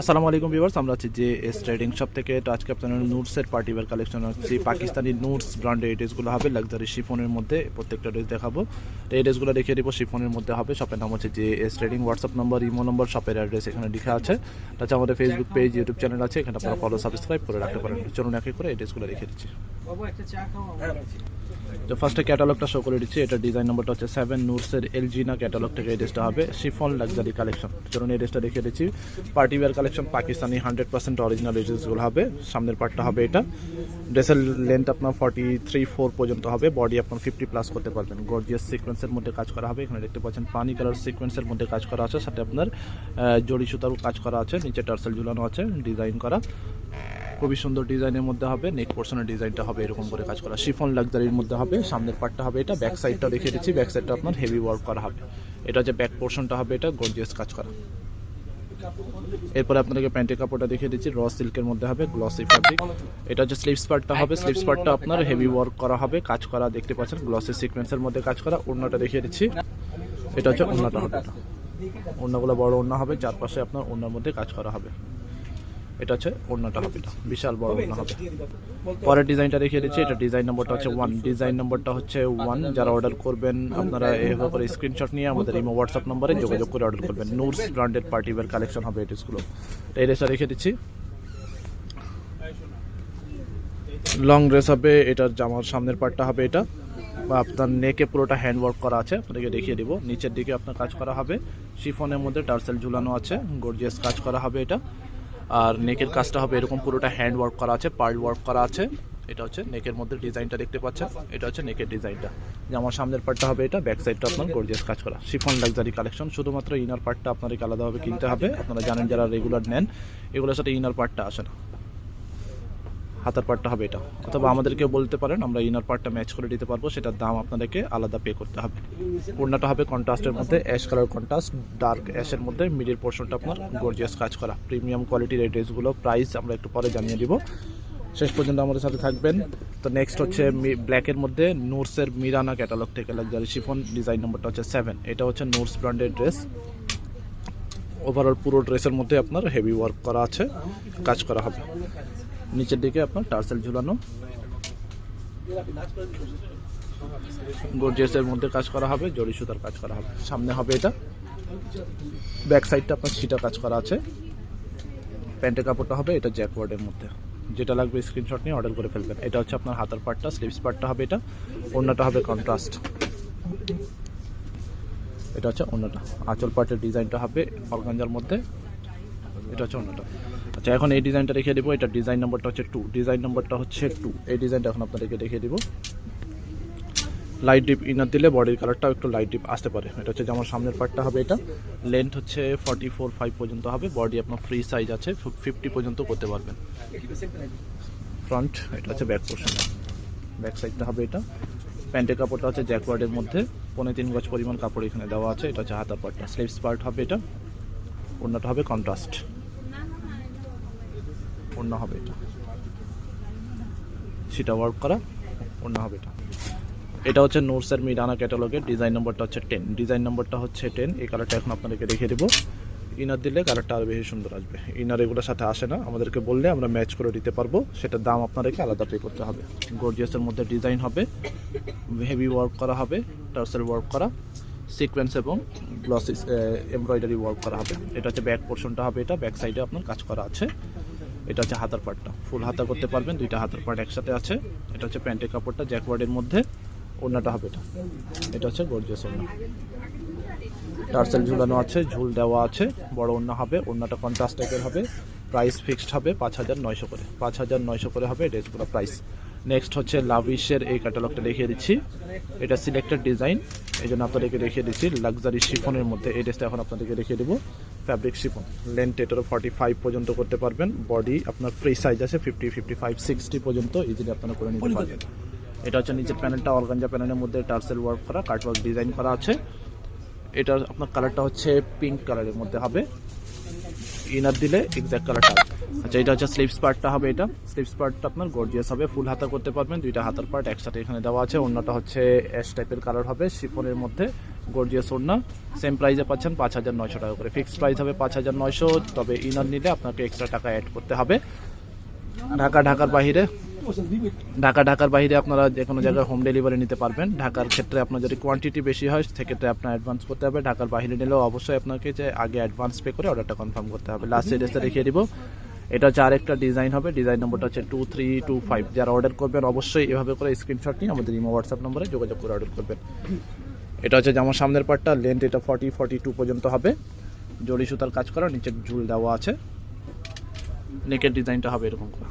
আসসালামু আলাইকুম ভিউয়ার্স আমরা আছি যে এস ট্রেডিং শপ থেকে। তো আজকে আপনার নুটসের পার্টি ওয়্যার কালেকশন হচ্ছে পাকিস্তানি নুটস ব্র্যান্ডের এই ড্রেসগুলো হবে লাক্সারি শিফনের মধ্যে প্রত্যেকটা ড্রেস দেখাবো। তো এই ড্রেসগুলো দেখিয়ে দিব শিফনের মধ্যে হবে। শপের নাম হচ্ছে যে S trading WhatsApp number Imo number শপের অ্যাড্রেস এখানে লেখা আছে। তাছাড়া আমাদের ফেসবুক পেজ ইউটিউব চ্যানেল আছে এখানে আপনারা ফলো সাবস্ক্রাইব করে রাখতে পারেন। চলুন একে করে এই ড্রেসগুলো রেখে দিচ্ছি। তো ফার্স্টে ক্যাটালগটা শো করে দিচ্ছি। এটা ডিজাইন নম্বরটা হচ্ছে সেভেন নুটসের এলজিনা ক্যাটালগ থেকে এই ড্রেসটা হবে। শিফন লাক্সারি কালেকশন চলুন এই ড্রেসটা দেখিয়ে দিচ্ছি। Party wear collection Pakistani hundred percent original ড্রেসগুলো হবে। সামনের পার্টটা হবে এটা। ড্রেসের লেন্থ আপনার ফর্টি থ্রি ফোর পর্যন্ত হবে। বডি আপনার ফিফটি প্লাস করতে পারবেন। গর্জিয়াস সিকোয়েন্সের মধ্যে কাজ করা হবে। এখানে দেখতে পাচ্ছেন পানি কালার সিকোয়েন্সের মধ্যে কাজ করা আছে। সাথে আপনার জড়ি সুতারও কাজ করা আছে। নিচে টার্সেল ঝুলানো আছে। ডিজাইন করা। খুবই সুন্দর ডিজাইনের মধ্যে হবে নেক পোর্শনের ডিজাইনটা হবে, এরকম করে কাজ করা। শিফন লাক্সারির মধ্যে হবে, সামনের পার্টটা হবে এটা ব্যাক সাইডটা রেখে দিচ্ছি ব্যাক সাইডটা আপনার হেভি ওয়ার্ক করা হবে। এটা যে ব্যাক পোর্শনটা হবে, এটা গর্জিয়াস কাজ করা। এরপরে আপনাদেরকে প্যান্টের কাপড়টা দেখিয়ে দিচ্ছি র সিল্কের মধ্যে হবে গ্লসি ফ্যাব্রিক এটা হচ্ছে স্লিভস পার্টটা হবে স্লিভস পার্টটা আপনার হেভি ওয়ার্ক করা হবে, কাজ করা দেখতে পাচ্ছেন গ্লসি সিকোয়েন্সের মধ্যে কাজ করা, ওড়নাটা দেখিয়ে দিচ্ছি। এটা হচ্ছে ওড়নাটা হবে। ওড়নাগুলো বড় ওড়না হবে, চারপাশে আপনার ওড়নার মধ্যে কাজ করা হবে। এটা হচ্ছে ওড়নাটা হবে এটা বিশাল বড় ওড়না হবে। পরের ডিজাইনটা দেখিয়ে দিচ্ছি এটা ডিজাইন নম্বরটা হচ্ছে ওয়ান ডিজাইন নম্বরটা হচ্ছে ওয়ান যারা অর্ডার করবেন আপনারা এভাবে করে স্ক্রিনশট নিয়ে আমাদের ইমো হোয়াটসঅ্যাপ নম্বরে যোগাযোগ করে অর্ডার করবেন। নুরস ব্র্যান্ডেড পার্টি কালেকশন হবে এই ড্রেসগুলো এই ড্রেসটা রেখে দিচ্ছি। লং ড্রেস হবে এটার জামার সামনের পার্টটা হবে এটা। বা আপনার নেকে পুরোটা হ্যান্ড ওয়ার্ক করা আছে আপনাদেরকে দেখিয়ে দিব। নিচের দিকে আপনার কাজ করা হবে। শিফনের মধ্যে টার্সেল ঝুলানো আছে গর্জিয়াস কাজ করা হবে এটা। আর নেকের কাজটা হবে এরকম পুরোটা হ্যান্ড ওয়ার্ক করা আছে পার্ল ওয়ার্ক করা আছে। এটা হচ্ছে নেকের মধ্যে ডিজাইনটা দেখতে পাচ্ছেন। এটা হচ্ছে নেকের ডিজাইনটা যে আমার সামনের পার্টটা হবে এটা ব্যাক সাইডটা আপনার গর্জিয়াস কাজ করা। শিফন লাক্সারি কালেকশন শুধুমাত্র ইনার পার্টটা আপনাদেরকে আলাদাভাবে কিনতে হবে। আপনারা জানেন যারা রেগুলার নেন, এগুলোর সাথে ইনার পার্টটা আসে না। হাতার পার্টটা হবে এটা। অথবা আমাদেরকে বলতে পারেন, আমরা ইনার পার্টটা ম্যাচ করে দিতে পারব, সেটার দাম আপনাদেরকে আলাদা পে করতে হবে। ওড়নাটা হবে কন্ট্রাস্টের মধ্যে অ্যাশ কালার কন্ট্রাস্ট ডার্ক অ্যাশের মধ্যে মিডিল পোর্শনটা আপনার গর্জিয়াস কাজ করা। প্রিমিয়াম কোয়ালিটির এই ড্রেসগুলো প্রাইস আমরা একটু পরে জানিয়ে দিব। শেষ পর্যন্ত আমাদের সাথে থাকবেন। তো নেক্সট হচ্ছে ব্ল্যাকের মধ্যে নোটসের মিরানা ক্যাটালগ থেকে লাক্সারি শিফন ডিজাইন নম্বরটা হচ্ছে সেভেন এটা হচ্ছে নোটস ব্র্যান্ডের ড্রেস ওভারঅল পুরো ড্রেসের মধ্যে আপনার হেভি ওয়ার্ক করা আছে, কাজ করা হবে। নিচের দিকে আপনার টার্সেল ঝুলানো। গর্জিয়াসের মধ্যে কাজ করা হবে জড়ি সুতার কাজ করা হবে। সামনে হবে এটা। ব্যাক সাইডটা আপনার ছিটা কাজ করা আছে। প্যান্টের কাপড়টা হবে, এটা জ্যাকওয়ার্ডের মধ্যে। যেটা লাগবে স্ক্রিনশট নিয়ে অর্ডার করে ফেলবেন। এটা হচ্ছে আপনার হাতার পার্টটা স্লিভস পার্টটা হবে এটা। অন্যটা হবে কন্ট্রাস্ট এটা হচ্ছে অন্যটা আঁচল পার্টের ডিজাইনটা হবে অর্গাঞ্জার মধ্যে। এটা হচ্ছে অন্যটা আচ্ছা এখন এই ডিজাইনটা রেখে দেবো। এটা ডিজাইন নম্বরটা হচ্ছে টু ডিজাইন নম্বরটা হচ্ছে টু এই ডিজাইনটা এখন আপনাদেরকে দেখিয়ে দেবো। লাইট ডিপ ইনার দিলে বডির কালারটাও একটু লাইট ডিপ আসতে পারে। এটা হচ্ছে যেমন সামনের পার্টটা হবে এটা। লেন্থ হচ্ছে ফর্টি ফোর ফাইভ পর্যন্ত হবে। বডি আপনার ফ্রি সাইজ আছে। ফিফটি পর্যন্ত করতে পারবেন। ফ্রন্ট এটা হচ্ছে ব্যাক পোর্শন ব্যাক সাইডটা হবে এটা। প্যান্টের কাপড়টা হচ্ছে জ্যাকওয়ার্ডের মধ্যে। পনেরো তিন গজ পরিমাণ কাপড় এখানে দেওয়া আছে। এটা হচ্ছে হাতার পার্টটা স্লিভস পার্ট হবে এটা। অন্যটা হবে কন্ট্রাস্ট অন্য হবে এটা। সেটা ওয়ার্ক করা অন্য হবে এটা। এটা হচ্ছে নোটসের মিডানা ক্যাটালগের ডিজাইন নম্বরটা হচ্ছে টেন ডিজাইন নম্বরটা হচ্ছে টেন এই কালারটা এখন আপনাদেরকে দেখিয়ে দেবো। ইনার দিলে কালারটা আরও বেশি সুন্দর আসবে। ইনার এগুলোর সাথে আসে না। আমাদেরকে বললে আমরা ম্যাচ করে দিতে পারব। সেটার দাম আপনাদেরকে আলাদা পে করতে হবে। গর্জিয়াসের মধ্যে ডিজাইন হবে। হেভি ওয়ার্ক করা হবে। টার্সেল ওয়ার্ক করা। সিকোয়েন্স এবং গ্লসি এমব্রয়ডারি ওয়ার্ক করা হবে। এটা হচ্ছে ব্যাক পোর্শনটা হবে এটা। ব্যাক সাইডে আপনার কাজ করা আছে। এটা হচ্ছে হাতার পার্টটা ফুল হাতা করতে পারবেন, দুইটা হাতার পার্ট একসাথে আছে। এটা হচ্ছে প্যান্টের কাপড়টা, জ্যাকওয়ার্ডের মধ্যে ওড়নাটা হবে এটা। এটা হচ্ছে গর্জিয়াস ওড়না। টার্সেল ঝুলানো আছে, ঝুল দেওয়া আছে, বড় ওড়না হবে, ওড়নাটা কন্ট্রাস্ট টাইপের হবে। প্রাইস ফিক্সড হবে পাঁচ হাজার নয়শো করে। পাঁচ হাজার নয়শো করে হবে ড্রেসগুলো প্রাইস নেক্সট হচ্ছে লাভিশের এই ক্যাটালগটা দেখিয়ে দিচ্ছি। এটা সিলেক্টেড ডিজাইন এই জন্য আপনাদেরকে দেখিয়ে দিচ্ছি। লাক্সারি শিফনের মধ্যে এই ড্রেসটা এখন আপনাদেরকে দেখিয়ে দেবো। ফ্যাব্রিক শিফন লেন্থ এটারও ফর্টি ফাইভ পর্যন্ত করতে পারবেন। বডি আপনার ফ্রি সাইজ আছে ফিফটি ফিফটি ফাইভ সিক্সটি পর্যন্ত ইজিলি আপনারা করে নিতে পারবেন। এটা হচ্ছে নিচের প্যানেলটা অর্গানজা প্যানেলের মধ্যে টার্সেল ওয়ার্ক করা কাটওয়ার্ক ডিজাইন করা আছে। এটার আপনার কালারটা হচ্ছে পিঙ্ক কালারের মধ্যে হবে। ইনার দিলে এক্স্যাক্ট কালারটা আচ্ছা এটা হচ্ছে স্লিভস পার্টটা হবে এটা। স্লিভস পার্টটা আপনার গর্জিয়াস হবে ফুল হাতা করতে পারবেন। দুইটা হাতার পার্ট একসাথে এখানে দেওয়া আছে। অন্যটা হচ্ছে অ্যাশ টাইপের কালার হবে শিফনের মধ্যে। গর্জিয়াস ওড়না। সেম প্রাইসে পাচ্ছেন পাঁচ হাজার নয়শো টাকা করে। ফিক্সড প্রাইস হবে পাঁচ হাজার নয়শো, তবে ইনার নিলে আপনাকে এক্সট্রা টাকা অ্যাড করতে হবে। ঢাকা, ঢাকার বাইরে ঢাকা, ঢাকার বাইরে আপনারা যে কোনো জায়গায় হোম ডেলিভারি নিতে পারবেন। ঢাকার ক্ষেত্রে আপনার যদি কোয়ান্টিটি বেশি হয়, সেক্ষেত্রে আপনার অ্যাডভান্স করতে হবে। ঢাকার বাইরে নিলেও অবশ্যই আপনাকে যে আগে অ্যাডভান্স পে করে অর্ডারটা কনফার্ম করতে হবে। লাস্ট এড্রেসটা দেখিয়ে দিব। এটা হচ্ছে আরেকটা ডিজাইন হবে। ডিজাইন নম্বরটা হচ্ছে টু থ্রি টু ফাইভ যারা অর্ডার করবেন, অবশ্যই এভাবে করে স্ক্রিনশট নিয়ে আমাদের ইমো হোয়াটসঅ্যাপ নম্বরে যোগাযোগ করে অর্ডার করবেন। এটা হচ্ছে যেমন সামনের পার্টটা লেন্থ এটা ফর্টি ফর্টি টু পর্যন্ত হবে। জড়ি সুতার কাজ করা নিচে ঝুল দেওয়া আছে। নেকের ডিজাইনটা হবে এরকম করে।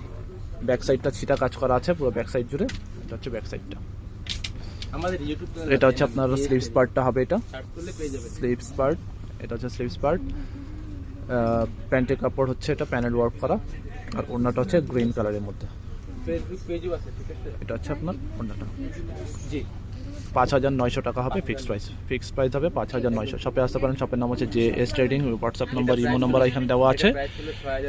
ব্যাক সাইডটা ছিটা কাজ করা আছে পুরো ব্যাক সাইড জুড়ে। এটা হচ্ছে ব্যাক সাইডটা আমাদের ইউটিউব এটা হচ্ছে আপনার স্লিভস পার্টটা হবে এটা। স্লিভস পার্ট এটা হচ্ছে স্লিভস পার্ট প্যান্টের কাপড় হচ্ছে এটা প্যানেল ওয়ার্ক করা। আর ওড়নাটা হচ্ছে গ্রিন কালারের মধ্যে। ফেসবুক পেজও আছে ঠিক আছে? এটা হচ্ছে আপনার ওড়নাটা। জি। পাঁচ হাজার নয়শো টাকা হবে ফিক্সড প্রাইস ফিক্সড প্রাইস হবে পাঁচ হাজার নয়শো। শপে আসতে পারেন শপের নাম হচ্ছে J S trading WhatsApp number Imo number এখানে দেওয়া আছে।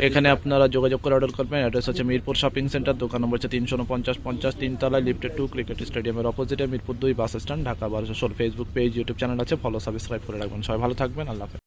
এখানে আপনারা যোগাযোগ করে অর্ডার করবেন। অ্যাড্রেস হচ্ছে মিরপুর শপিং সেন্টার দোকান নম্বর হচ্ছে তিনশো উনপঞ্চাশ, পঞ্চাশ তিনতলায় লিফটে টু ক্রিকেট স্টেডিয়ামের অপোজিটে মিরপুর দুই বাস স্ট্যান্ড ঢাকা বারোশো ফেসবুক পেজ ইউটিউব চ্যানেল আছে। ফলো সাবস্ক্রাইব করে রাখবেন। সবাই ভালো থাকবেন। আল্লাহ